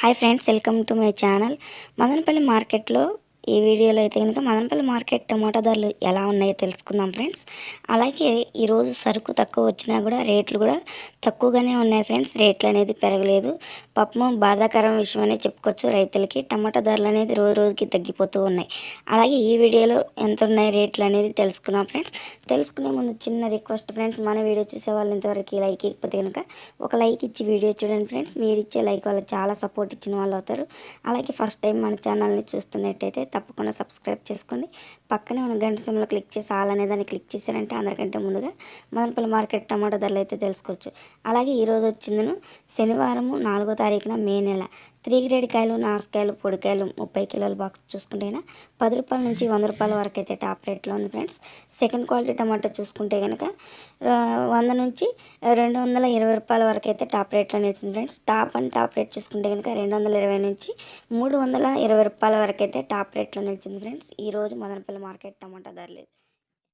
Hi friends welcome to my channel. Madanapalle మార్కెట్లో ఈ వీడియోలో అయితే కనుక మదనపల్లి మార్కెట్ టమాటా ధరలు ఎలా ఉన్నాయో తెలుసుకుందాం ఫ్రెండ్స్. అలాగే ఈరోజు సరుకు తక్కువ వచ్చినా కూడా రేట్లు కూడా తక్కువగానే ఉన్నాయి ఫ్రెండ్స్. రేట్లు అనేది పెరగలేదు. పాపం బాధాకరం విషయం అనేది చెప్పుకోవచ్చు. రైతులకి టమాటా ధరలు అనేది రోజు రోజుకి తగ్గిపోతూ ఉన్నాయి. అలాగే ఈ వీడియోలో ఎంత ఉన్నాయి రేట్లు అనేది తెలుసుకుందాం ఫ్రెండ్స్. తెలుసుకునే ముందు చిన్న రిక్వెస్ట్ ఫ్రెండ్స్ మన వీడియో చూసే వాళ్ళు ఇంతవరకు లైక్ ఇకపోతే కనుక ఒక లైక్ ఇచ్చి వీడియో చూడండి ఫ్రెండ్స్. మీరు ఇచ్చే లైక్ వాళ్ళకి చాలా సపోర్ట్ ఇచ్చిన వాళ్ళు అవుతారు. అలాగే ఫస్ట్ టైం మన ఛానల్ని చూస్తున్నట్టయితే తప్పకుండా సబ్స్క్రైబ్ చేసుకోండి పక్కనే ఉన్న గంట సమయంలో క్లిక్ చేసి ఆల్ అనే దాన్ని క్లిక్ చేశారంటే అందరికంటే ముందుగా మదనపల్లి మార్కెట్ టమాటో ధరలు అయితే తెలుసుకోవచ్చు. అలాగే ఈరోజు వచ్చిందను శనివారము నాలుగో తారీఖున మే నెల. త్రీ గ్రేడ్ కాయలు నాసుకాయలు పొడికాయలు ముప్పై కిలోల బాక్స్ చూసుకుంటేనా పది రూపాయల నుంచి వంద రూపాయల వరకు అయితే టాప్ రేట్లో ఉంది ఫ్రెండ్స్. సెకండ్ క్వాలిటీ టమాటా చూసుకుంటే కనుక వంద నుంచి రెండు వందల ఇరవై రూపాయల వరకు అయితే టాప్ రేట్లో నిలిచింది friends. Top and top rate చూసుకుంటే కనుక రెండు వందల ఇరవై నుంచి మూడు వందల ఇరవై రూపాయల వరకు అయితే టాప్ రేట్లో నిలిచింది ఫ్రెండ్స్. ఈరోజు మదనపల్లి మార్కెట్ టమాటా ధరలేదు